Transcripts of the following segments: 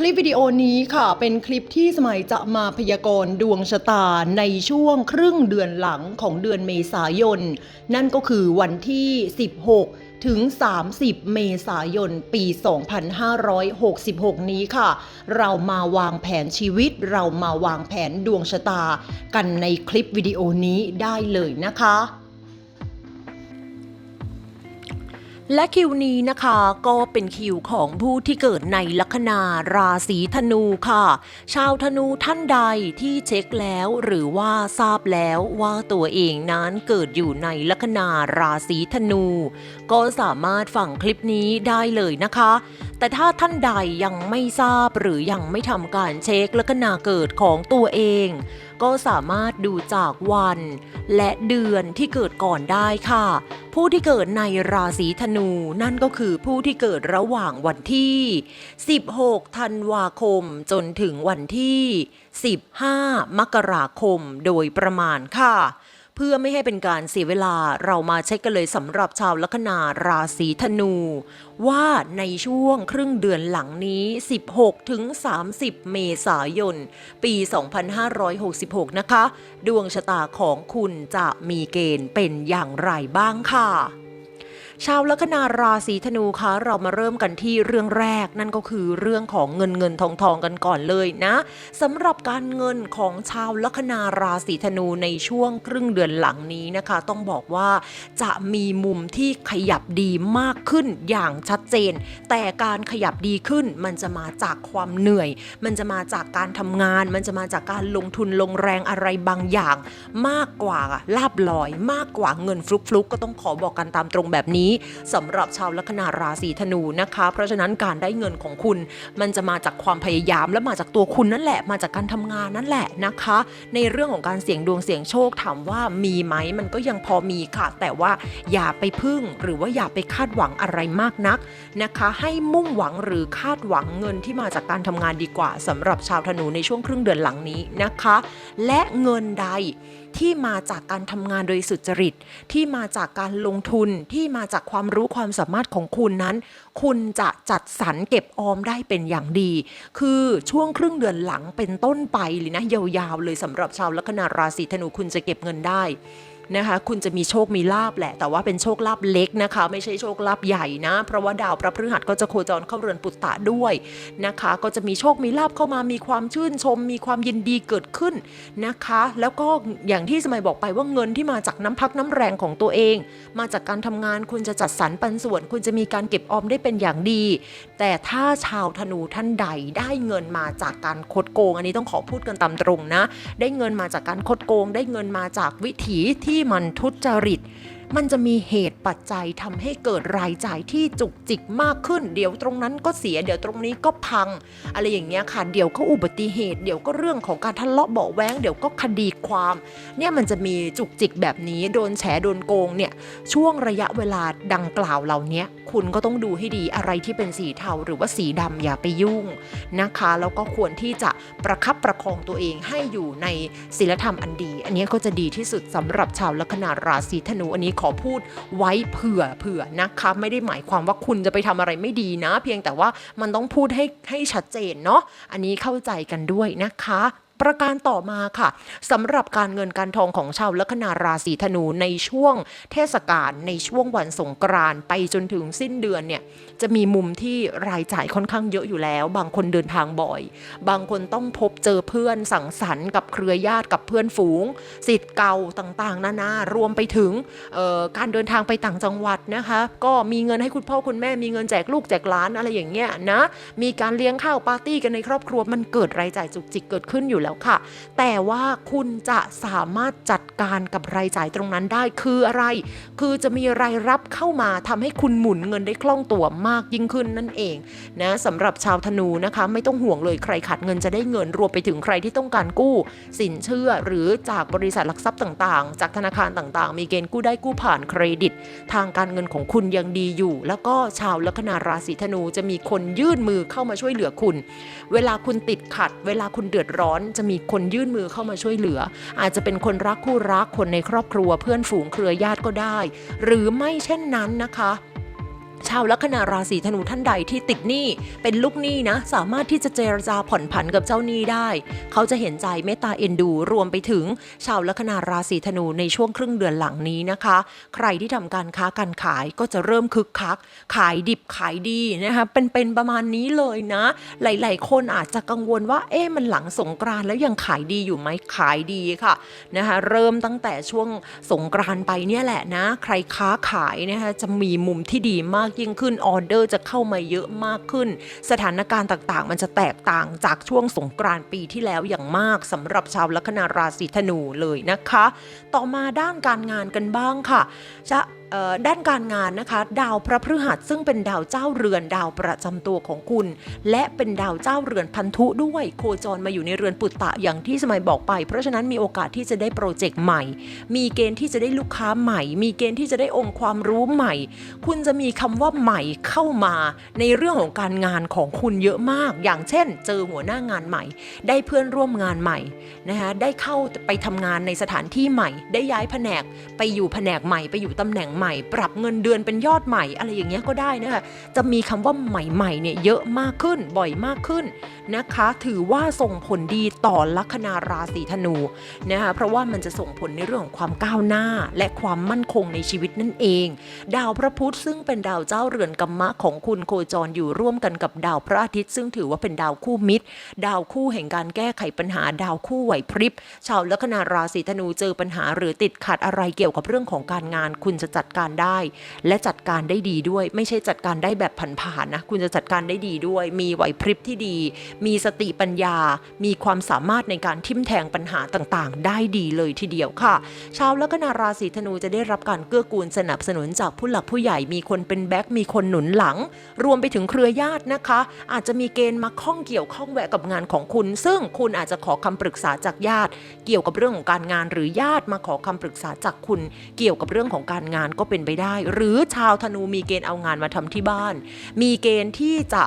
คลิปวิดีโอนี้ค่ะเป็นคลิปที่สมัยจะมาพยากรณ์ดวงชะตาในช่วงครึ่งเดือนหลังของเดือนเมษายน นั่นก็คือวันที่ 16 ถึง 30 เมษายน ปี 2566 นี้ค่ะ เรามาวางแผนชีวิตเรามาวางแผนดวงชะตา กันในคลิปวิดีโอนี้ได้เลยนะคะ และคิวนี้นะคะก็เป็นคิวของผู้ที่เกิดในลัคนาราศีธนูค่ะ ชาวธนูท่านใดที่เช็คแล้วหรือว่าทราบแล้วว่าตัวเองนั้นเกิดอยู่ในลัคนาราศีธนู ก็สามารถฟังคลิปนี้ได้เลยนะคะ แต่ถ้าท่านใดยังไม่ทราบหรือยังไม่ทำการเช็คลัคนาเกิดของตัวเอง ก็สามารถดูจากวัน และเดือนที่เกิดก่อนได้ค่ะ ผู้ที่เกิดในราศีธนูนั่นก็คือผู้ที่เกิดระหว่างวันที่ 16 ธันวาคมจนถึงวันที่ 15 มกราคมโดยประมาณค่ะ เพื่อไม่ให้เป็นการเสียเวลาเรามาเช็คกันเลยสำหรับชาวลัคนาราศีธนู ว่าในช่วงครึ่งเดือนหลังนี้ 16 ถึง 30 เมษายน ปี 2566 นะคะ ดวงชะตาของคุณจะมีเกณฑ์เป็นอย่างไรบ้างค่ะ ชาวลัคนาราศีธนูคะเรามาเริ่มกันที่เรื่องแรก นั่นก็คือเรื่องของเงินเงินทองทองกันก่อนเลยนะสำหรับการเงินของชาวลัคนาราศีธนูในช่วงครึ่งเดือนหลังนี้นะคะ ต้องบอกว่าจะมีมุมที่ขยับดีมากขึ้นอย่างชัดเจน แต่การขยับดีขึ้นมันจะมาจากความเหนื่อย มันจะมาจากการทำงาน มันจะมาจากการลงทุนลงแรงอะไรบางอย่าง มากกว่าลาบลอย มากกว่าเงินฟลุกฟลุกๆก็ต้องขอบอกกันตามตรงแบบนี้สำหรับชาวลัคนาราศีธนูนะคะ เพราะฉะนั้นการได้เงินของคุณ มันจะมาจากความพยายามและมาจากตัวคุณนั่นแหละ มาจากการทำงานนั่นแหละนะคะ ในเรื่องของการเสี่ยงดวงเสี่ยงโชคถามว่ามีไหมมันก็ยังพอมีค่ะ แต่ว่าอย่าไปพึ่งหรือว่าอย่าไปคาดหวังอะไรมากนักนะคะ ให้มุ่งหวังหรือคาดหวังเงินที่มาจากการทำงานดีกว่าสำหรับชาวธนูในช่วงครึ่งเดือนหลังนี้นะคะ และเงินใด ที่มาจากการทำงานโดยสุจริต ที่มาจากการลงทุนที่มาจากความรู้ความสามารถของคุณนั้น คุณจะจัดสรรเก็บออมได้เป็นอย่างดี คือช่วงครึ่งเดือนหลังเป็นต้นไปเลยนะยาวๆเลยสำหรับชาวลัคนาราศีธนูคุณจะเก็บเงินได้ นะคะ คุณจะมีโชคมีลาบแหละ แต่ว่าเป็นโชคลาบเล็กนะคะ ไม่ใช่โชคลาบใหญ่นะ เพราะว่าดาวพระพฤหัสก็จะโคจรเข้าเรือนปุตตะด้วยนะคะ ก็จะมีโชคมีลาบเข้ามามีความชื่นชม มีความยินดีเกิดขึ้นนะคะ แล้วก็อย่างที่สมัยบอกไปว่าเงินที่มาจากน้ำพักน้ำแรงของตัวเอง มาจากการทำงานคุณจะจัดสรรปันส่วน คุณจะมีการเก็บออมได้เป็นอย่างดี แต่ถ้าชาวธนูท่านใดได้เงินมาจากการคดโกง อันนี้ต้องขอพูดกันตามตรงนะ ได้เงินมาจากการคดโกง ได้เงินมาจากวิถีที่มันทุจริต มันจะมีเหตุปัจจัยทำให้เกิดรายจ่ายที่จุกจิกมากขึ้น เดี๋ยวตรงนั้นก็เสียเดี๋ยวตรงนี้ก็พัง อะไรอย่างเงี้ยค่ะเดี๋ยวก็อุบัติเหตุ เดี๋ยวก็เรื่องของการทะเลาะเบาแว้งเดี๋ยวก็คดีความ เนี่ยมันจะมีจุกจิกแบบนี้โดนแฉโดนโกงเนี่ยช่วงระยะเวลาดังกล่าวเหล่านี้คุณก็ต้องดูให้ดีอะไรที่เป็นสีเทาหรือว่าสีดำอย่าไปยุ่งนะคะ แล้วก็ควรที่จะประคับประคองตัวเองให้อยู่ในศีลธรรมอันดี อันนี้ก็จะดีที่สุดสำหรับชาวลัคนาราศีธนูอันนี้ขอพูดไว้เผื่อเผื่อนะคะไม่ได้หมายความว่าคุณจะไปทำอะไรไม่ดีนะ เพียงแต่ว่ามันต้องพูดให้ให้ชัดเจนเนาะอันนี้เข้าใจกันด้วยนะคะ ประการต่อมาค่ะสำหรับการเงินการทองของชาวลัคนาราศีธนูในช่วงเทศกาลในช่วงวันสงกรานต์ไปจนถึงสิ้นเดือนเนี่ยจะมีมุมที่รายจ่ายค่อนข้างเยอะอยู่แล้ว บางคนเดินทางบ่อย บางคนต้องพบเจอเพื่อนสังสรรค์กับเครือญาติกับเพื่อนฝูงสิทธิ์เก่าต่างๆนานารวมไปถึงการเดินทางไปต่างจังหวัดนะคะ ก็มีเงินให้คุณพ่อคุณแม่มีเงินแจกลูกแจกหลานอะไรอย่างเงี้ยนะมีการเลี้ยงข้าวปาร์ตี้กันในครอบครัวมันเกิดรายจ่ายจุกจิกเกิดขึ้นอยู่แล้วค่ะ แต่ว่าคุณจะสามารถจัดการกับรายจ่ายตรงนั้นได้คืออะไร คือจะมีรายรับเข้ามาทำให้คุณหมุนเงินได้คล่องตัวมากยิ่งขึ้นนั่นเองนะสำหรับชาวธนูนะคะ ไม่ต้องห่วงเลยใครขาดเงินจะได้เงินรวมไปถึงใครที่ต้องการกู้ สินเชื่อหรือจากบริษัทหลักทรัพย์ต่างๆ จากธนาคารต่างๆ มีเกณฑ์กู้ได้กู้ผ่านเครดิต ทางการเงินของคุณยังดีอยู่ แล้วก็ชาวลัคนาราศีธนูจะมีคนยื่นมือเข้ามาช่วยเหลือคุณ เวลาคุณติดขัด เวลาคุณเดือดร้อนจะมีคนยื่นมือเข้ามาช่วยเหลือ อาจจะเป็นคนรักคู่รักคนในครอบครัวเพื่อนฝูงเครือญาติก็ได้ หรือไม่เช่นนั้นนะคะ ชาวลัคนาราศีธนูท่านใดที่ติดหนี้เป็นลูกหนี้นะ สามารถที่จะเจรจาผ่อนผันกับเจ้าหนี้ได้ เขาจะเห็นใจเมตตาเอ็นดูรวมไปถึง ชาวลัคนาราศีธนูในช่วงครึ่งเดือนหลังนี้นะคะ ใครที่ทำการค้าการขายก็จะเริ่มคึกคัก ขายดิบขายดีนะคะเป็นเป็นประมาณนี้เลยนะ หลาย ๆ คนอาจจะกังวลว่าเอ๊ะมันหลังสงกรานแล้วยังขายดีอยู่ไหมขายดีค่ะนะคะเริ่มตั้งแต่ช่วงสงกรานไปเนี่ยแหละนะ ใครค้าขายนะคะจะมีมุมที่ดีมากยิ่งขึ้นออเดอร์จะเข้ามาเยอะมากขึ้น สถานการณ์ต่างๆ มันจะแตกต่างจากช่วงสงกรานต์ปีที่แล้วอย่างมากสำหรับชาวลัคนาราศีธนูเลยนะคะ ต่อมาด้านการงานกันบ้างค่ะ จะ ด้านการงานนะคะ ดาวพระพฤหัสซึ่งเป็นดาวเจ้าเรือนดาวประจำตัวของคุณ และเป็นดาวเจ้าเรือนพันธุด้วยโคจรมาอยู่ในเรือนปุตตะอย่างที่สมัยบอกไป เพราะฉะนั้นมีโอกาสที่จะได้โปรเจกต์ใหม่ มีเกณฑ์ที่จะได้ลูกค้าใหม่ มีเกณฑ์ที่จะได้องค์ความรู้ใหม่ คุณจะมีคำว่าใหม่เข้ามาในเรื่องของการงานของคุณเยอะมาก อย่างเช่น เจอหัวหน้างานใหม่ ได้เพื่อนร่วมงานใหม่นะคะได้เข้าไปทำงานในสถานที่ใหม่ ได้ย้ายแผนกไปอยู่แผนกใหม่ไปอยู่ตำแหน่งใหม่ ปรับเงินเดือนเป็นยอดใหม่อะไรอย่างเงี้ยก็ได้นะคะจะมีคำว่าใหม่ๆเนี่ยเยอะมากขึ้นบ่อยมากขึ้นนะคะ ถือว่าส่งผลดีต่อลัคนาราศีธนูนะคะเพราะว่ามันจะส่งผลในเรื่องของความก้าวหน้า และความมั่นคงในชีวิตนั่นเอง ดาวพระพุธซึ่งเป็นดาวเจ้าเรือนกัมมะของคุณโคจรอยู่ร่วมกันกับดาวพระอาทิตย์ ซึ่งถือว่าเป็นดาวคู่มิตร ดาวคู่แห่งการแก้ไขปัญหาดาวคู่ไหวพริบ ชาวลัคนาราศีธนูเจอปัญหาหรือติดขัดอะไรเกี่ยวกับเรื่องของการงาน คุณจะจัดดการได้ และจัดการได้ดีด้วย ไม่ใช่จัดการได้แบบผันผ่านนะ คุณจะจัดการได้ดีด้วย มีไหวพริบที่ดี มีสติปัญญา มีความสามารถในการทิมแทงปัญหาต่างๆ ได้ดีเลยทีเดียวค่ะ ชาวลัคนาราศีธนูจะได้รับการเกื้อกูลสนับสนุนจากผู้หลักผู้ใหญ่ มีคนเป็นแบ็ค มีคนหนุนหลัง รวมไปถึงเครือญาตินะคะ อาจจะมีเกณฑ์มาข้องเกี่ยวข้องแวะกับงานของคุณ ซึ่งคุณอาจจะขอคำปรึกษาจากญาติ เกี่ยวกับเรื่องของการงานหรือญาติมาขอคำปรึกษาจากคุณ เกี่ยวกับเรื่องของการงานก็เป็นไปได้ หรือชาวธนูมีเกณฑ์เอางานมาทำที่บ้าน มีเกณฑ์ที่จะ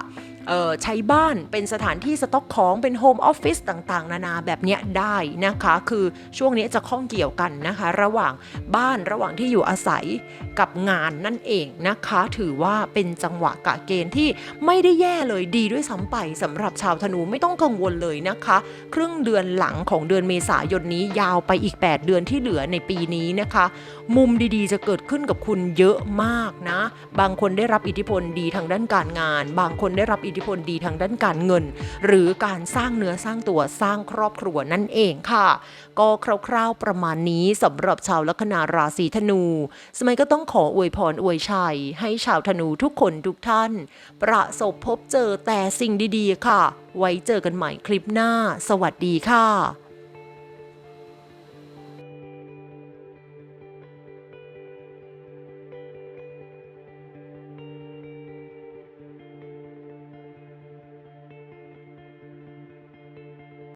ใช้บ้านเป็นสถานที่สต็อกของเป็นโฮมออฟฟิศต่างๆ นานาแบบนี้ได้นะคะ คือช่วงนี้จะข้องเกี่ยวกันนะคะ ระหว่างบ้านระหว่างที่อยู่อาศัยกับงานนั่นเองนะคะ ถือว่าเป็นจังหวะกะเกณฑ์ที่ไม่ได้แย่เลยดีด้วยซ้ำไปสำหรับชาวธนูไม่ต้องกังวลเลยนะคะ ครึ่งเดือนหลังของเดือนเมษายนนี้ยาวไปอีก 8 เดือนที่เหลือในปีนี้นะคะ มุมดีๆ จะเกิดขึ้นกับคุณเยอะมากนะ บางคนได้รับอิทธิพลดีทางด้านการงาน บางคนได้รับอิทธิพลดีทางด้านการเงิน หรือการสร้างเนื้อสร้างตัวสร้างครอบครัวนั่นเองค่ะ ก็คร่าวๆประมาณนี้สำหรับชาวลัคนาราศีธนู สมัยก็ต้องขออวยพรอวยชัย ให้ชาวธนูทุกคนทุกท่าน ประสบพบเจอแต่สิ่งดีๆ ค่ะ ไว้เจอกันใหม่คลิปหน้า สวัสดีค่ะ